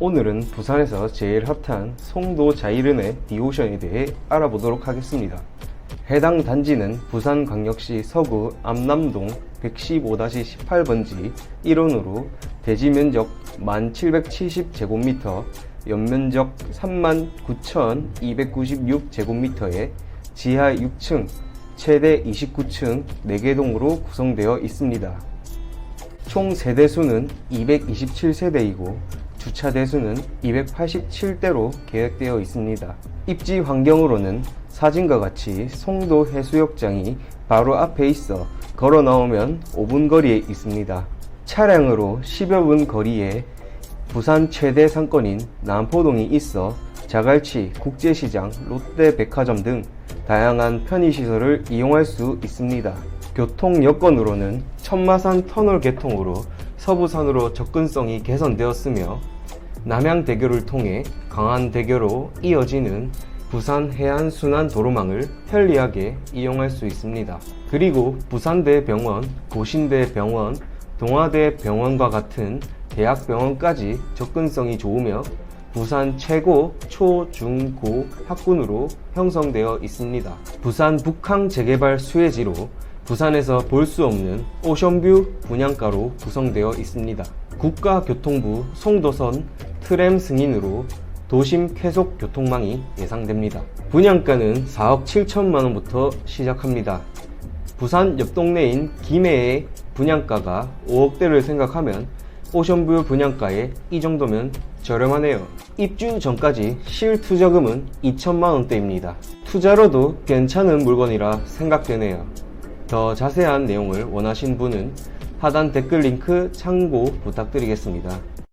오늘은 부산에서 제일 핫한 송도 자이른의 디오션에 대해 알아보도록 하겠습니다. 해당 단지는 부산광역시 서구 암남동 115-18번지 1원으로 대지 면적 1770제곱미터, 연면적 39,296제곱미터에 지하 6층, 최대 29층 4개 동으로 구성되어 있습니다. 총 세대수는 227세대이고 주차 대수는 287대로 계획되어 있습니다. 입지 환경으로는 사진과 같이 송도 해수욕장이 바로 앞에 있어 걸어 나오면 5분 거리에 있습니다. 차량으로 10여 분 거리에 부산 최대 상권인 남포동이 있어 자갈치, 국제시장, 롯데백화점 등 다양한 편의시설을 이용할 수 있습니다. 교통 여건으로는 천마산 터널 개통으로 서부산으로 접근성이 개선되었으며 남양대교를 통해 강안대교로 이어지는 부산 해안순환 도로망을 편리하게 이용할 수 있습니다. 그리고 부산대병원, 고신대병원, 동아대병원과 같은 대학병원까지 접근성이 좋으며 부산 최고 초, 중, 고 학군으로 형성되어 있습니다. 부산 북항 재개발 수혜지로 부산에서 볼 수 없는 오션뷰 분양가로 구성되어 있습니다. 국가교통부 송도선 트램 승인으로 도심 쾌속 교통망이 예상됩니다. 분양가는 4억 7천만 원부터 시작합니다. 부산 옆 동네인 김해의 분양가가 5억대를 생각하면 오션뷰 분양가에 이 정도면 저렴하네요. 입주 전까지 실투자금은 2천만 원대입니다. 투자로도 괜찮은 물건이라 생각되네요. 더 자세한 내용을 원하신 분은 하단 댓글 링크 참고 부탁드리겠습니다.